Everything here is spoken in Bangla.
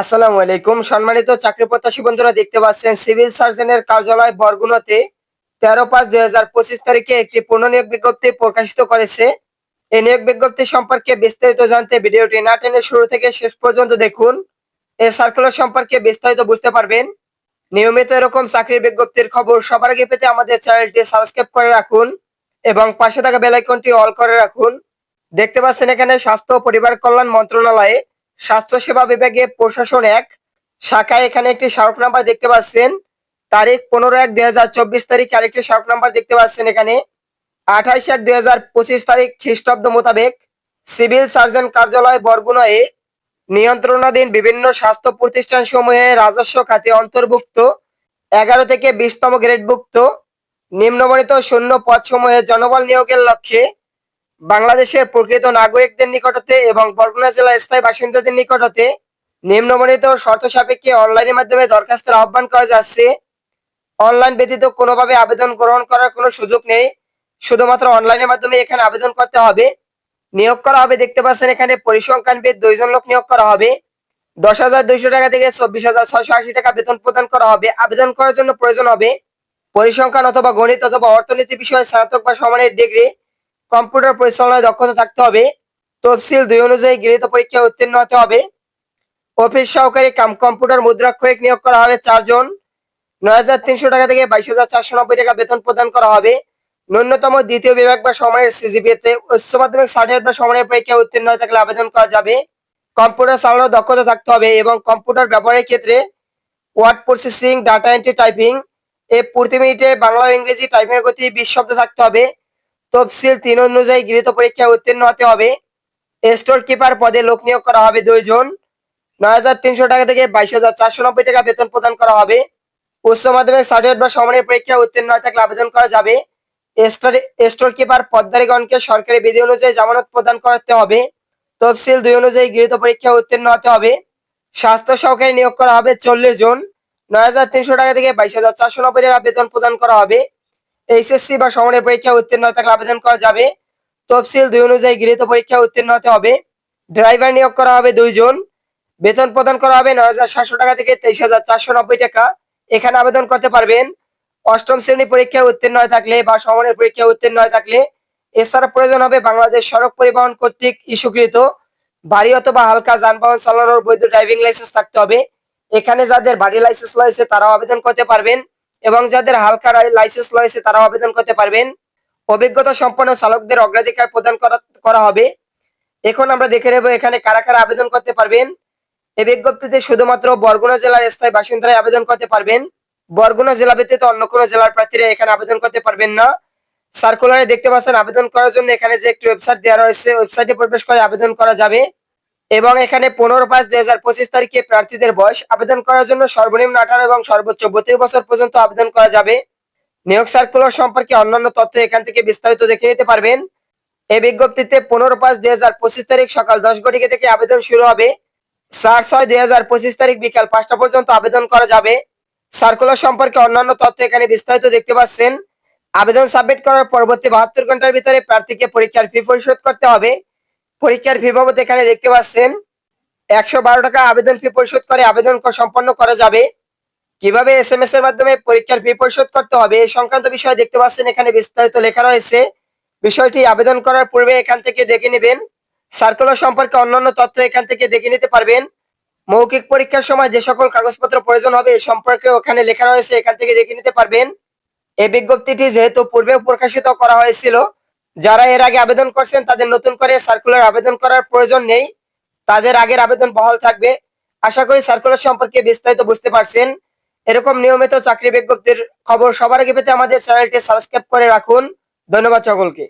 আসসালামু আলাইকুম। সম্মানিত চাকরি প্রত্যাশী বন্ধুরা, দেখতে পাচ্ছেন সিভিল সার্জনের কার্যালয় বরগুনাতে তেরো পাঁচ দুই হাজার পঁচিশ তারিখে একটি পুনর্নিয়োগ বিজ্ঞপ্তি প্রকাশিত করেছে। এই নিয়োগ বিজ্ঞপ্তি সম্পর্কে বিস্তারিত জানতে ভিডিওটি না টেনে শুরু থেকে শেষ পর্যন্ত দেখুন। এই সার্কুলার সম্পর্কে বিস্তারিত বুঝতে পারবেন। নিয়মিত এরকম চাকরির বিজ্ঞপ্তির খবর সবার আগে পেতে আমাদের চ্যানেলটি সাবস্ক্রাইব করে রাখুন এবং পাশে থাকা বেল আইকনটি অল করে রাখুন। দেখতে পাচ্ছেন এখানে স্বাস্থ্য পরিবার কল্যাণ মন্ত্রণালয়ে স্বাস্থ্যসেবা বিভাগে প্রশাসন এক। শাখায় এখানে একটি স্মারক নাম্বার দেখতে পাচ্ছেন। তারিখ পনেরো এক দুই হাজার চব্বিশ তারিখ আরেকটি স্মারক নাম্বার দেখতে পাচ্ছেন এখানে। আঠাইশ এক দুই হাজার পঁচিশ তারিখ খ্রিস্টাব্দ মোতাবেক সিভিল সার্জন কার্যালয় বরগুনায় নিয়ন্ত্রণাধীন বিভিন্ন স্বাস্থ্য প্রতিষ্ঠান সমূহে রাজস্ব খাতে অন্তর্ভুক্ত। এগারো থেকে বিশতম গ্রেডভুক্ত। নিম্নবর্ণিত শূন্য পদসমূহে জনবল নিয়োগের লক্ষ্যে বাংলাদেশের প্রকৃত নাগরিকদের নিকটতে এবং বরগুনা জেলার স্থায়ী বাসিন্দাদের নিকটতে নিম্নবর্ণিত শর্ত সাপেক্ষে অনলাইনের মাধ্যমে দরখাস্তের আহ্বান করা যাচ্ছে। অনলাইন ব্যতীত কোনোভাবে আবেদন গ্রহণ করার কোনো সুযোগ নেই। শুধুমাত্র অনলাইনের মাধ্যমে এখানে আবেদন করতে হবে। নিয়োগ করা হবে, দেখতে পাচ্ছেন এখানে পরিসংখ্যানবিদ দুইজন লোক নিয়োগ করা হবে। দশ হাজার দুইশো টাকা থেকে চব্বিশ হাজার ছয়শো আশি টাকা বেতন প্রদান করা হবে। আবেদন করার জন্য প্রয়োজন হবে পরিসংখ্যান অথবা গণিত অথবা অর্থনীতি বিষয়ে স্নাতক বা সমানের ডিগ্রি। কম্পিউটার পরিচালনায় দক্ষতা থাকতে হবে। তফসিল দুই অনুযায়ী গৃহীত পরীক্ষায় উত্তীর্ণ হতে হবে। অফিস সহকারী কাম কম্পিউটার মুদ্রাক্ষরিক নিয়োগ করা হবে চারজন। নয় হাজার তিনশো টাকা থেকে বাইশ হাজার চারশো নব্বই টাকা বেতন প্রদান করা হবে। ন্যূনতম দ্বিতীয় বিভাগ বা সমানের সিজিপিএতে উচ্চ মাধ্যমিক সার্টিফিকেট বা সমানের পরীক্ষায় উত্তীর্ণ হয়ে থাকলে আবেদন করা যাবে। কম্পিউটার চালানোর দক্ষতা থাকতে হবে এবং কম্পিউটার ব্যবহারের ক্ষেত্রে word processing, data entry, typing, এ প্রতি মিনিটে বাংলা ও ইংরেজি টাইপিংয়ের গতি বিশ শব্দ থাকতে হবে। তফসিল তিন অনুযায়ী গৃহীত পরীক্ষায় উত্তীর্ণ হতে হবে। স্টোর কিপার পদে লোক নিয়োগ করা হবে দুইজন নয় হাজার তিনশো টাকা থেকে বাইশ হাজার চারশো নব্বই টাকা বেতন প্রদান করা হবে। উচ্চ মাধ্যমিক, সার্টিফিকেট বা সমানের পরীক্ষায় উত্তীর্ণ হয়ে থাকলে আবেদন করা যাবে। স্টোর কিপার পদ্মারীগণকে সরকারি বিধি অনুযায়ী জামানত প্রদান করতে হবে। তফসিল দুই অনুযায়ী গৃহীত পরীক্ষায় উত্তীর্ণ হতে হবে। স্বাস্থ্য সহকারী নিয়োগ করা হবে চল্লিশ জন। নয় হাজার তিনশো টাকা থেকে বাইশ হাজার চারশো নব্বই টাকা বেতন প্রদান করা হবে। এইচএসসি বা সমনের পরীক্ষা উত্তীর্ণ আবেদন করা যাবে। তফসিল দুই অনুযায়ী গৃহীত পরীক্ষা উত্তীর্ণ হতে হবে। ড্রাইভার নিয়োগ করা হবে দুইজন বেতন প্রদান করা হবে নয় হাজার সাতশো টাকা থেকে তেইশ হাজার চারশো নব্বই টাকা। এখানে আবেদন করতে পারবেন। অষ্টম শ্রেণি পরীক্ষায় উত্তীর্ণ হয়ে থাকলে বা সমনের পরীক্ষায় উত্তীর্ণ হয়ে থাকলে এছাড়া প্রয়োজন হবে বাংলাদেশ সড়ক পরিবহন কর্তৃক ইস্যুকৃত ভারী অথবা হালকা যানবাহন চালানোর বৈধ ড্রাইভিং লাইসেন্স থাকতে হবে। এখানে যাদের ভারী লাইসেন্স রয়েছে তারাও আবেদন করতে পারবেন। এবং যাদের হালকা লাইসেন্স রয়েছে, তারাও আবেদন করতে পারবেন। অভিজ্ঞতা সম্পন্ন চালকদের অগ্রাধিকার প্রদান করা হবে। এখন আমরা দেখে নেব এখানে কারা কারা আবেদন করতে পারবেন। এই বিজ্ঞপ্তিতে শুধুমাত্র বরগুনা জেলার স্থায়ী বাসিন্দারাই আবেদন করতে পারবেন। বরগুনা জেলা ব্যতীত অন্য কোনো জেলার প্রার্থীরা এখানে আবেদন করতে পারবেন না। সার্কুলারে দেখতে পাচ্ছেন, আবেদন করার জন্য এখানে যে একটি ওয়েবসাইট দেওয়া রয়েছে ওয়েবসাইটে প্রবেশ করে আবেদন করা যাবে। এবং এখানে পনেরো পাঁচ দুই হাজার পঁচিশ তারিখে প্রার্থীদের বয়স আবেদন করার জন্য সর্বনিম্ন আঠারো এবং সর্বোচ্চ বত্রিশ বছর পর্যন্ত আবেদন করা যাবে। নিয়োগ সার্কুলার সম্পর্কে অন্যান্য তথ্য এখান থেকে বিস্তারিত দেখে নিতে পারবেন। এই বিজ্ঞপ্তিতে পনেরো পাঁচ দুই হাজার পঁচিশ তারিখ সকাল দশ ঘটিকা থেকে আবেদন শুরু হবে। চার ছয় দুই হাজার পঁচিশ তারিখ বিকাল পাঁচটা পর্যন্ত আবেদন করা যাবে। সার্কুলার সম্পর্কে অন্যান্য তথ্য এখানে বিস্তারিত দেখতে পাচ্ছেন। আবেদন সাবমিট করার পরবর্তী বাহাত্তর ঘণ্টার ভিতরে প্রার্থীকে পরীক্ষার ফি পরিশোধ করতে হবে। পরীক্ষার ফি বাবদ এখানে দেখতে পাচ্ছেন, একশো বারো টাকা আবেদন ফি পরিশোধ করে আবেদন সম্পন্ন করা যাবে। কীভাবে এস এম এস এর মাধ্যমে পরীক্ষার ফি পরিশোধ করতে হবে এই সংক্রান্ত বিষয় দেখতে পাচ্ছেন, এখানে বিস্তারিত লেখা রয়েছে। বিষয়টি আবেদন করার পূর্বে এখান থেকে দেখে নেবেন। সার্কুলার সম্পর্কে অন্যান্য তথ্য এখান থেকে দেখে নিতে পারবেন। মৌখিক পরীক্ষার সময় যে সকল কাগজপত্র প্রয়োজন হবে এ সম্পর্কে ওখানে লেখা রয়েছে, এখান থেকে দেখে নিতে পারবেন। এই বিজ্ঞপ্তিটি যেহেতু পূর্বে প্রকাশিত করা হয়েছিল যারা এর আগে আবেদন করছেন, তাদের নতুন করে সার্কুলার আবেদন করার প্রয়োজন নেই। তাদের আগের আবেদন বহাল থাকবে। আশা করি সার্কুলার সম্পর্কে বিস্তারিত বুঝতে পারছেন। এরকম নিয়মিত চাকরি বিজ্ঞপ্তির খবর সবার আগে পেতে আমাদের চ্যানেলটি সাবস্ক্রাইব করে রাখুন। ধন্যবাদ সকলকে।